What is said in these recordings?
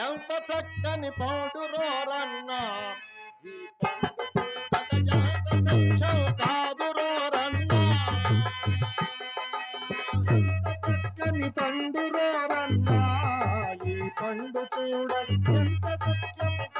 ఎంత చక్కని పాడు రోరన్నా? కాదు రోరన్నా చక్కని పండు రోరన్నా? ఈ పండు చూడ ఎంత సఖ్యం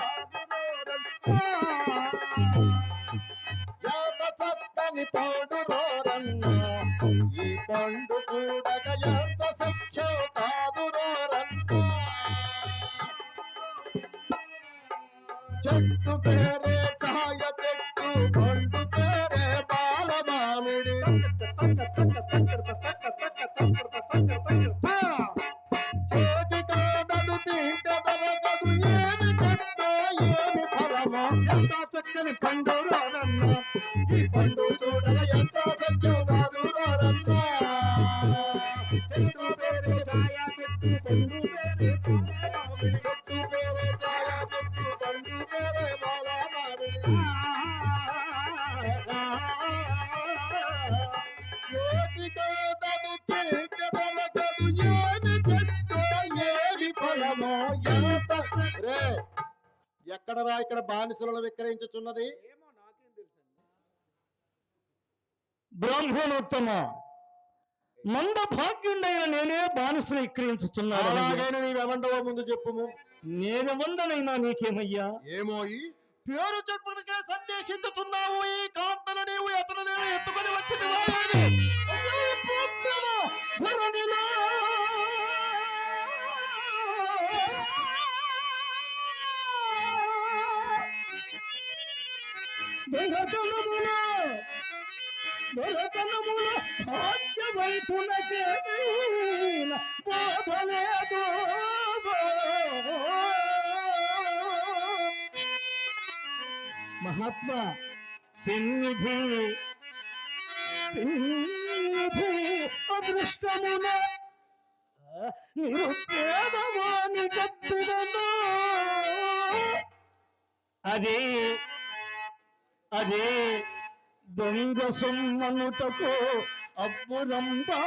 చేతి బ్రాహ్మణోత్తమ. మంద భాగ్యుండైన నేనే బానిసను విక్రయించుచున్నాను అలాగైనా ముందు చెప్పుము. నేను వందనైనా నీకేమయ్యా? ఏమో పేరు చెప్పుడికే సందేహించుతున్నావు ఈ కాంతలు నీవు ఎతను నేను ఎత్తుకొని వచ్చింది దొరకనమున దొరకనమున భాగ్యవంతునకే బోధలేదు మహాత్మా పిన్నిధి పిన్నిధి అదృష్టమున నిరుపేదవాని కప్పినను అదే అదే దొంగ సొమ్మనుటకు అప్పురంబా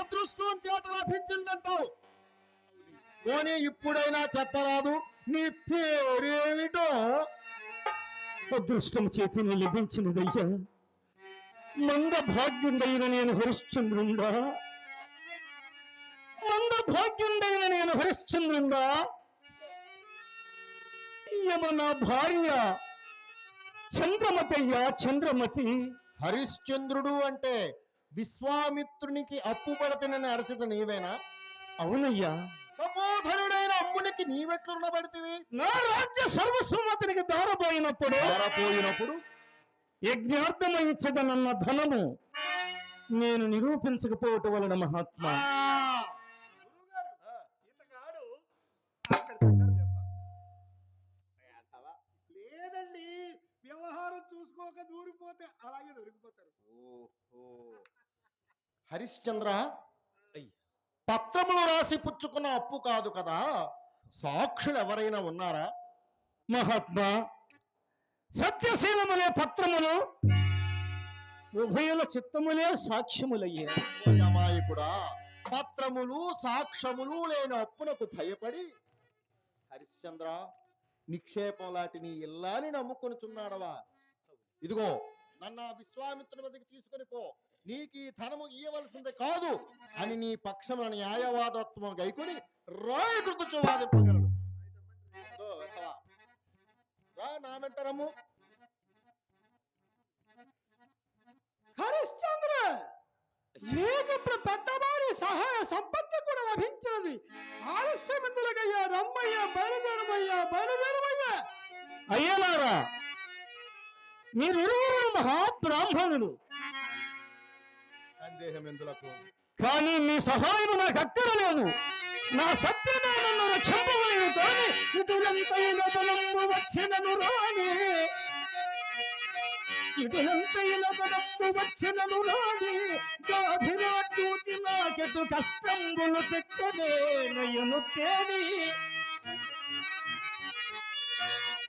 అదృష్టం చేత లభించిందంటావు పోనీ ఇప్పుడైనా చెప్పరాదు నీ పేరేమిటో? అదృష్టం చేతిని లభించినదయ్యా. మంద భాగ్యుండైన నేను హరిశ్చంద్రుండా. మంద భాగ్యుండైన నేను హరిశ్చంద్రుండా? యమ నా భార్య చంద్రమతి అయ్యా చంద్రమతి. హరిశ్చంద్రుడు అంటే విశ్వామిత్రునికి అప్పు పడతనని అరచిత నీవేనా? అవునయ్యా. తపోధనుడైన అమ్మునికి నీవెట్లు రుణపడితివి? నా రాజ్య సర్వస్వమతినికి దారపోయినప్పుడు పోయినప్పుడు యజ్ఞార్థమయించదనన్న ధనము నేను నిరూపించకపోవటం వలన మహాత్మా. చూసుకోక దూరిపోతే అలాగే దొరికిపోతారు. హరిశ్చంద్ర పత్రములు రాసి పుచ్చుకున్న అప్పు కాదు కదా? సాక్షులు ఎవరైనా ఉన్నారా? మహాత్మా సత్యశీలములే పత్రములు ఉభయుల చిత్తములే సాక్ష్యములయ్యే. పత్రములు సాక్ష్యములు లేని అప్పునకు భయపడి హరిశ్చంద్ర నిక్షేపం లాంటి నీ ఇల్లాని నమ్ముకొనుచున్నాడవా? ఇదిగో. నన్ను విశ్వామిత్రుని వద్దకు తీసుకొని పో. నీకు ఈ ధనము ఇయ్యవలసిందే కాదు అని నీ పక్షమున న్యాయవాదత్వం గైకొని రాయకృతు వాదింపగలడు ఇదో వెతవా. రా నా వెంటరము హరిశ్చంద్ర నీకు ఇప్పుడు పెద్దవారి సహాయ సంపత్తి కూడా లభించినది. ఆలస్యం ఎందులకయ్యా రమ్మయ్యా బయలుదేరమయ్యా బయలుదేరమయ్యా. అయ్యలారా మీరిరువురు మహాబ్రాహ్మణులు. సందేహం ఎందులకు కానీ మీ సహాయం నాకు అక్కరలేదు. నా సత్యమే నన్ను రక్షింపలేదు కానీ ఇటులంతైన బలంబు వచ్చినను రాని ఇటులంతైన వచ్చినను రాని గాధిరా చూచి నాకెటు కష్టంబులు తేని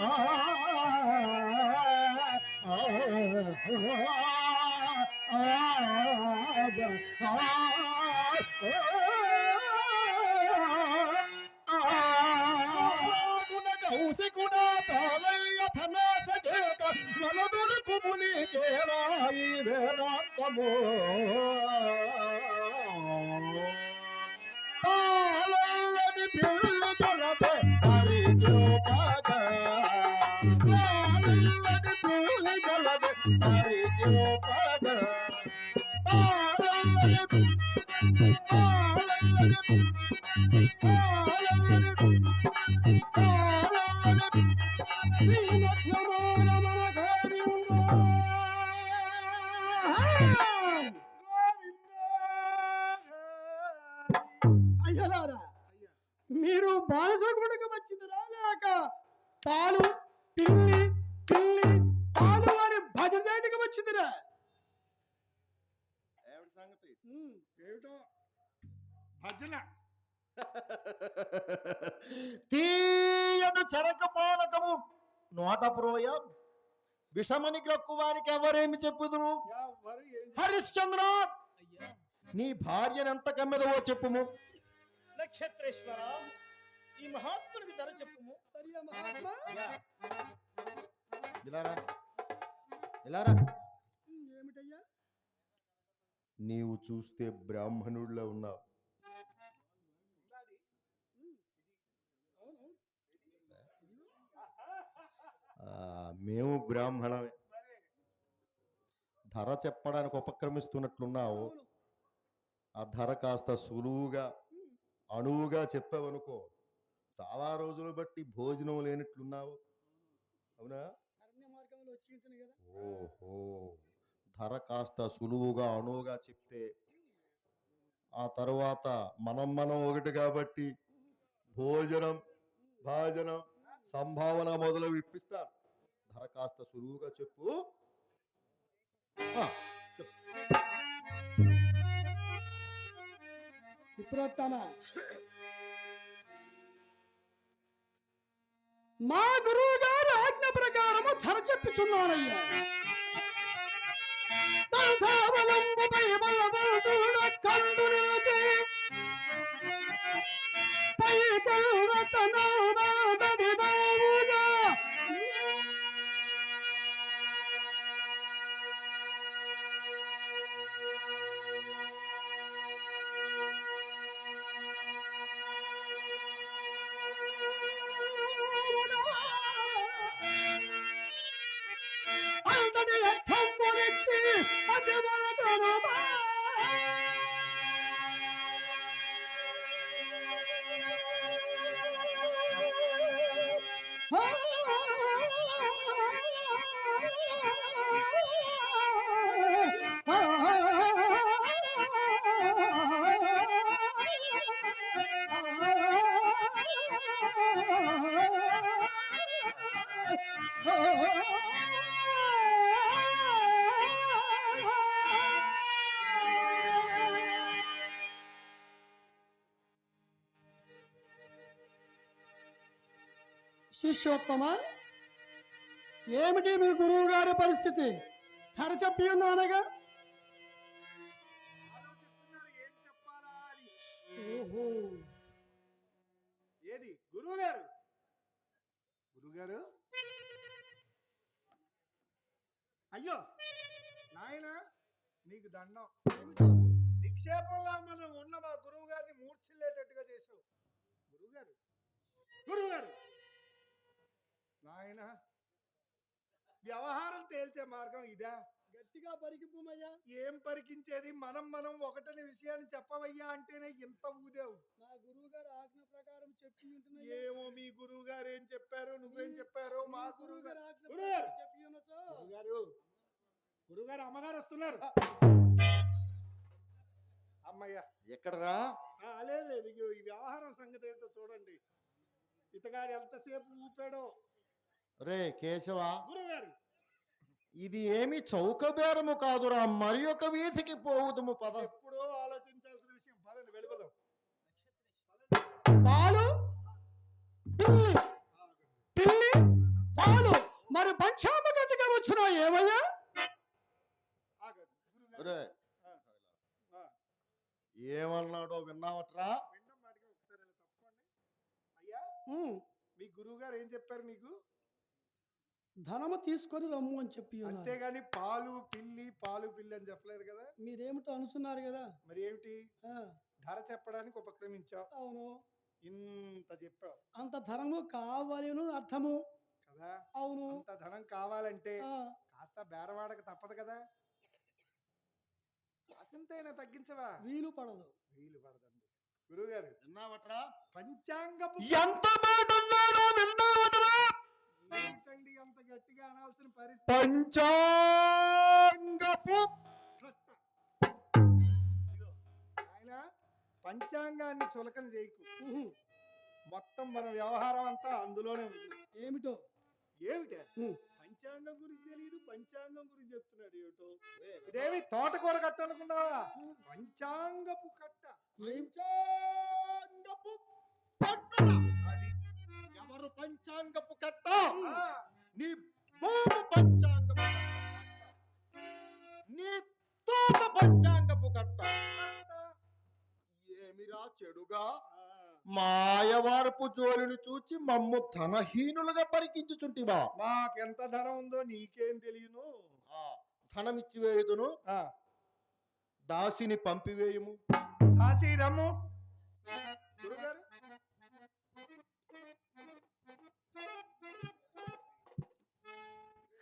ఆ, కౌసి కూడా పాలయ్య ధనాసకేక నలుదురుపు మునికేరాయి boom, boom. ఏమిటి? భజన. తీయను చెరక పానకము నోట ప్రోయ. విషమని గ్రక్కువానికి ఎవరేమి చెప్పుదురు? ఎవరు ఏం హరిశ్చంద్ర! నీ భార్యను ఎంత కమ్మెదవో చెప్పుము. నక్షత్రేశ్వర ఈ మహాత్మునికి ధర చెప్పుము. సరియా మహాత్మా? ఇలారా ఇలారా నీవు చూస్తే బ్రాహ్మణుడిలో ఉన్నావు. మేము బ్రాహ్మణమే. ధర చెప్పడానికి ఉపక్రమిస్తున్నట్లున్నావు. ఆ ధర కాస్త సులువుగా అణువుగా చెప్పావనుకో చాలా రోజులు బట్టి భోజనం లేనట్లున్నావు. అవునా? ఓహో. ధర కాస్త సులువుగా అణువుగా చెప్తే ఆ తర్వాత మనం మనం ఒకటి కాబట్టి భోజనం భాజనం సంభావన మొదలు ఇప్పిస్తాను ధర కాస్త సులువుగా చెప్పు. ఇప్పుడు వస్తానా మా గురువు గారు ఆజ్ఞ ప్రకారము ధర কথা বলে శిష్యోత్తమ ఏమిటి మీ గురువు గారి పరిస్థితి? ధర చెప్పి ఉన్నానగా ఓహో. ఏది గురువు గారు గురువు గారు అయ్యో నాయన నీకు దండం. నిక్షేపంలో మనం ఉన్న మా గురువు గారిని మూర్చిల్లేటట్టుగా చేసావు గురువు గారు గురువు గారు నాయన వ్యవహారం తేల్చే మార్గం ఇదా? గట్టిగా పరిగిపోమయ్యా ఏం పరికించేది? మనం మనం ఒకటని విషయాన్ని చెప్పవయ్యా అంటేనే ఇంత ఊదావు. మా గురువు గారు ఆజ్ఞ ప్రకారం చెప్పి. ఏమో మీ గురువు గారు ఏం చెప్పారో? నువ్వేం చెప్పారో మీ గురువు గారు ఆజ్ఞ. చెప్పి. గురుగారు గురుగారు అమ్మగారు వస్తున్నారు. అమ్మయ్య! ఎక్కడరా? ఆ, లేదు లేదు ఇగో ఈ వ్యవహారం సంగతి ఏంటో చూడండి. ఇతగాడు ఎంతసేపు ఊపాడో రే కేశవ గురుగారు. ఇది ఏమి చౌక బేరము కాదురా మరి ఒక వీధికి పోవుదుము పద. ఎప్పుడో ఆలోచించాల్సిన విషయం. పదండి వెళ్ళిపోదాం. పాలు పిల్లి. పిల్లి పాలు మరి పంచామ గట్టిగా వచ్చినా ఏమయ్యా? ఆ, ఏమన్నాడో విన్నావట్రా? మీ గురువు గారు ఏం చెప్పారు మీకు ధనము తీసుకొని రమ్ము అని చెప్పి ఉన్నారు. అంతేగాని పాలు పిల్లి పాలు పిల్లి అని చెప్పలేదు కదా? మీరేమిటో అనుకున్నారు కదా? మరి ఏమిటి? ఆ, ధర చెప్పడానికి ఉపక్రమించావు. అవును. ఇంత చెప్పావు. అంత ధనము కావాలను అర్థము. కదా? అవును. అంత ధనం కావాలంటే ఆ, కాస్త బేరవాడక తప్పదు కదా? కాసింతైనా తగ్గించవా? వీలు పడదు. వీలు పడదండి. గురువుగారు విన్నావట్రా? పంచాంగపు ఎంత మాట అన్నాడో విన్నావటరా? ఏంటండి అంత గట్టిగా అనాల్సిన పరిస్థితి. పంచాంగపు ఆయన పంచాంగాన్ని చులకన చేయకు. మొత్తం మన వ్యవహారం అంతా అందులోనే ఉంది. ఏమిటో? ఏమిటే. పంచాంగం గురించి తెలియదు పంచాంగం గురించి చెప్తున్నాడు ఏమిటో? ఇదేమి తోటకూర కట్ట అనుకున్నావా పంచాంగపు కట్ట. పంచాంగపు కట్టరా? ఎవరు పంచాంగపు కట్ట. నీ భూమి పంచాంగపు. నీ తోట పంచాంగపు కట్ట. ఏమిరా చెడుగా? మాయవారపు జోలిని చూచి మమ్ము ధనహీనులుగా పరికించుచుంటివా? మాకెంత ధనం ఉందో నీకేం తెలియను? ఆ, ధనమిచ్చి వేయుదును ఆ, దాసిని పంపివేయుము. కాశీ రమ్ము గురుగారు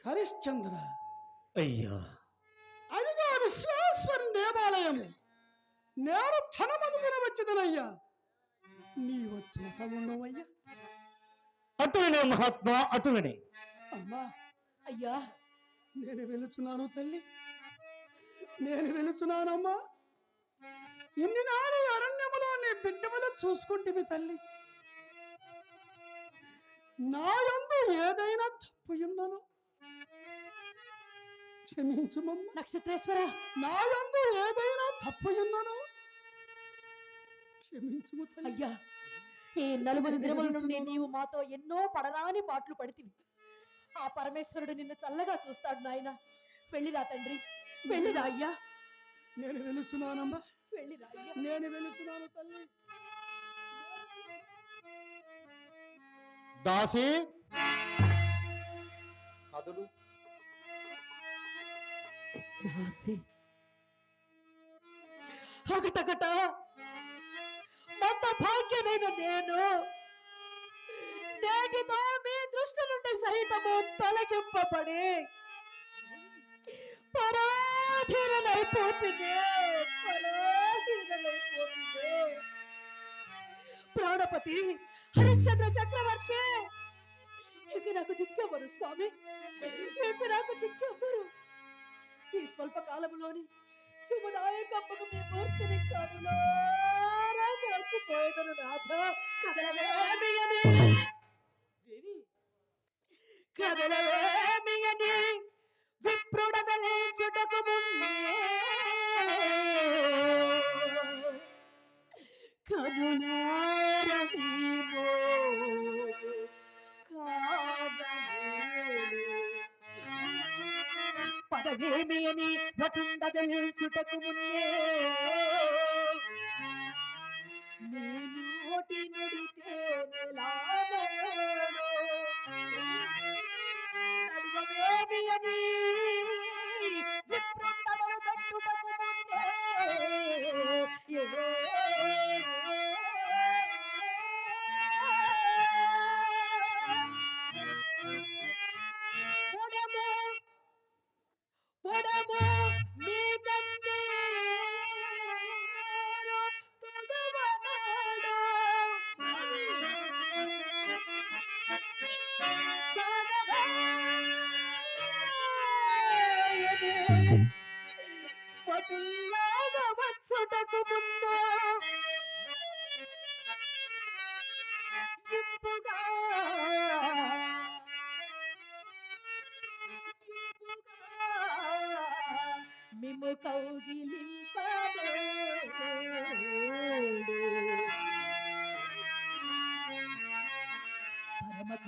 హరిశ్చంద్ర. అయ్యా. అదిగో విశ్వేశ్వరుని దేవాలయము. నేను ధనమనుకుని వచ్చిదనయ్యా. నీవు చోట ఉండవయ్యా. అటులనే మహాత్మా అటులనే అమ్మా అయ్యా నేను వెలుచున్నాను తల్లి. నేను వెలుచున్నానమ్మా. ఇన్ని నాడు అరణ్యములో నీ బిడ్డములు చూసుకుంటేవి తల్లి. నా యందు ఏదైనా తప్పు ఉన్నాను క్షమించుమమ్మ నక్షత్రేశ్వర! నా యందు ఏదైనా తప్పు ఉన్నాను క్షమించుము తల్లి. అయ్యా ఈ నలుగురు దినముల నుండి నీవు మాతో ఎన్నో పడరాని పాటలు పడితివి. ఆ పరమేశ్వరుడు నిన్ను చల్లగా చూస్తాడు నాయన. వెళ్ళిరా తండ్రి. వెళ్ళిరా అయ్యా. నేను వెలుచున్నానమ్మా వెళ్ళిరా అయ్యా. నేను వెలుచున్నాను తల్లి. దాసి. కదులు. దాసి ఒకటొకట మంత భాగ్యమైన నేను నేటితో మీ దృష్టి నుండి సహితము తొలగింపబడి పరాధీనైపోతుంది పరాధీనైపోతుంది ప్రాణపతి హరిశ్చంద్ర చక్రవర్తి ఇక నాకు దిక్కెవరు స్వామి ఇక నాకు దిక్కెవరు ఈ స్వల్ప కాలంలోని శుభదాయకమ్మకు మీ మూర్తిని కనులారా మర్చిపోయేదను నాథ. కదలవేమియని? దేవి కదలవేమియని? విప్రుడదలేచుటకు ముందే. కనులార నీవు పదవేమి అని ముందే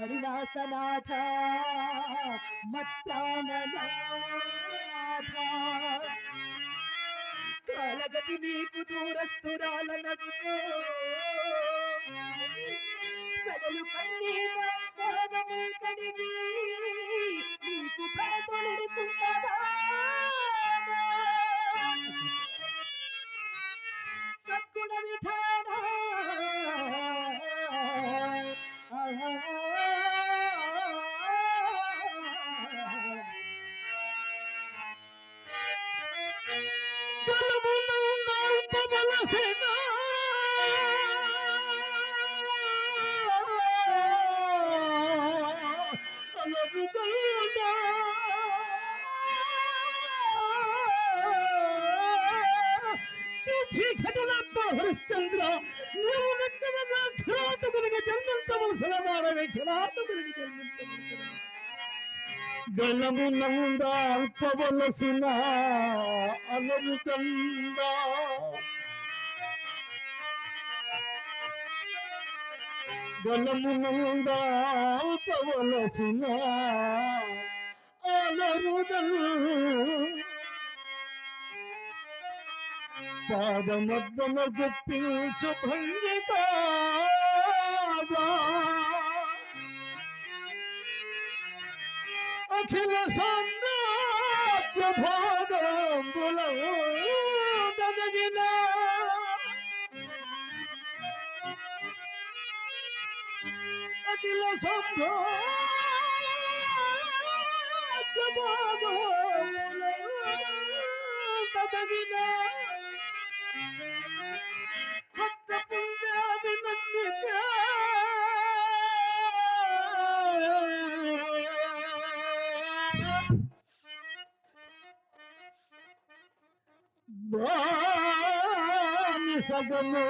పరమ కరుణాసనాథ కాలగతి నీకు దూరస్తురాలనగుచో కడలు కన్నీట కడిగి నీకు సద్గుణ విధాన. వాడవే ఘాతకునికి జన్మించవలసిన గళము నందాల్పవలసిన అలరుకంద గళము నందాల్పవలసిన అలరుదల్ పాదమద్దన గుప్పించు భంగికా নিখিল দিল সন্ধ দাদা দিনা পাগলো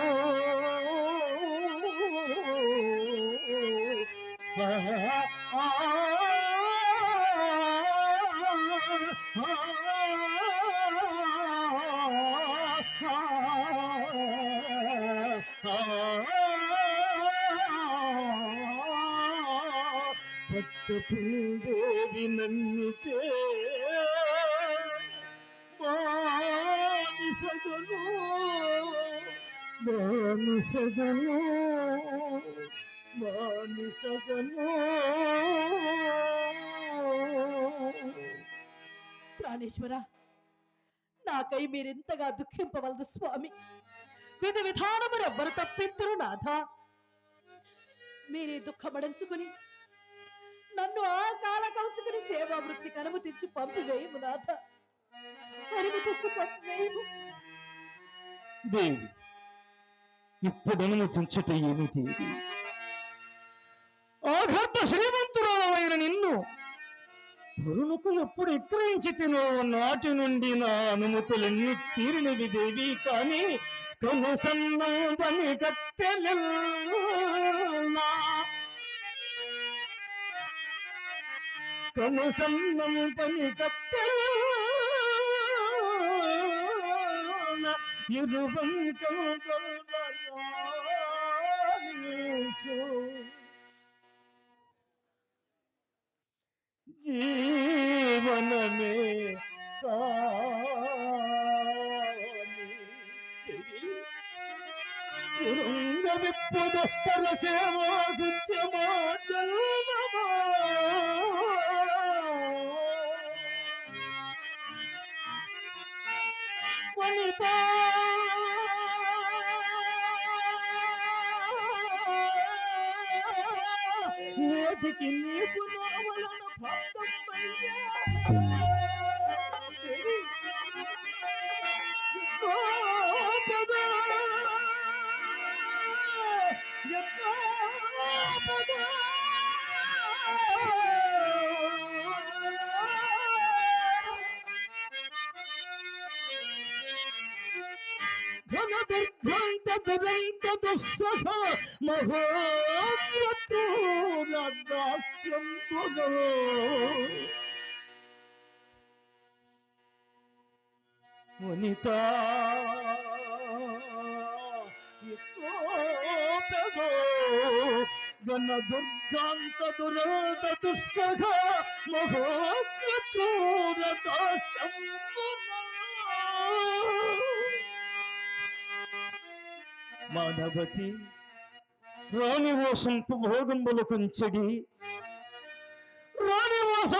ഭക്തപുൽദേവി നന്ദിതേ മാനിസകലോ బానిసగను బానిసగను ప్రాణేశ్వర నాకై మీరింతగా దుఃఖింపవలదు స్వామి. విధి విధానమును ఎవ్వరు తప్పింతురు నాథ? మీరే దుఃఖమడించుకుని నన్ను ఆ కాల కలుసుకుని సేవా వృత్తికి అనుమతించి పంపివేయము నాథ. అనుమతించి పంపివేయము. దేవి ఇప్పుడు అనుమతించుట ఏమిటి? ఆఘర్త శ్రీమంతురాలైన నిన్ను పురుణుకు ఎప్పుడు ఎక్రయించి తినో నాటి నుండి నా అనుమతులన్నీ తీరినవి దేవి కానీ కనుసన్నం పని కత్తెలెల్లా. కనుసన్నం పని కత్తెలెల్లా ఇరువంకం జీవనమే విప్పుడు నేటికి నీకు నావలన భక్తమయ్యా గోపదా యజ్ఞోపదా ఘన దుర్భంత దురంత దుస్సహ మహోవ్రతో నదాస్యం వనిత గణ దుర్గాంత దురాద దుస్సహ మహోగ్ర క్రూరత మానవతి రాణివాసంపు భోగములు కొంచెడి రాణివాస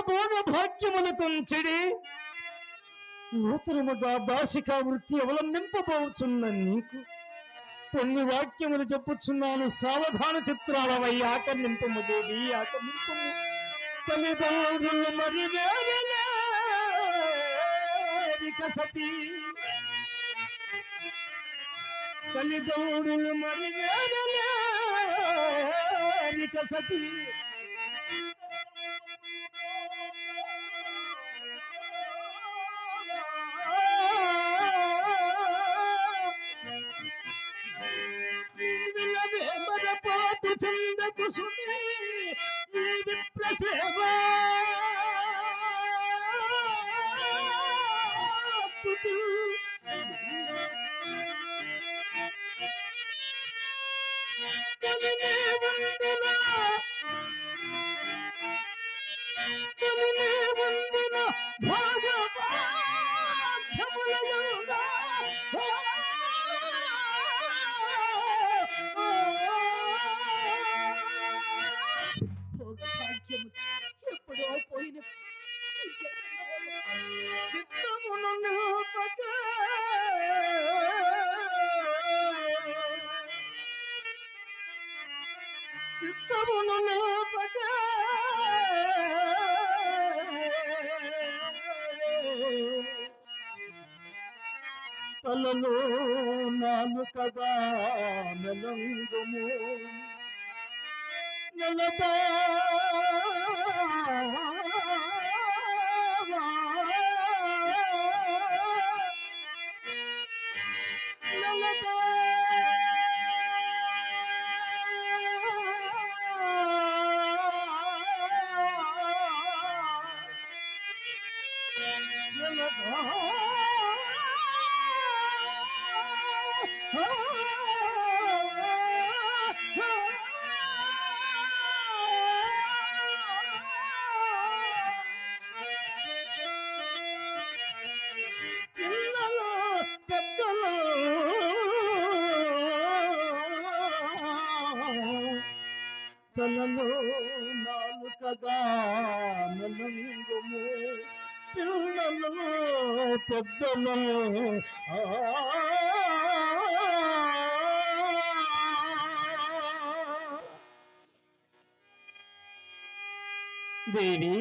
భోగ భాగ్యములు కొంచెడి నూతనముగా భాషిక వృత్తి అవలంబింపబోచున్న నీకు. కొన్ని వాక్యములు చెప్పుచున్నాను సావధాన చిత్రాలవై ఆకర్ణింపము దేవి ఆకర్ణింపము. తల్లిదండ్రులు మరి వేరలేరిక సతీ తల్లిదండ్రులు మరి వేరలేరిక సతీ పాటు చంద చిత్తమును నిలుపక తలలో నాను కదా నెలదా నెలదా పిల్లలు తలలో నాలుకగా మెలంగుము పిల్లలు పెద్దలు ఆ దేవి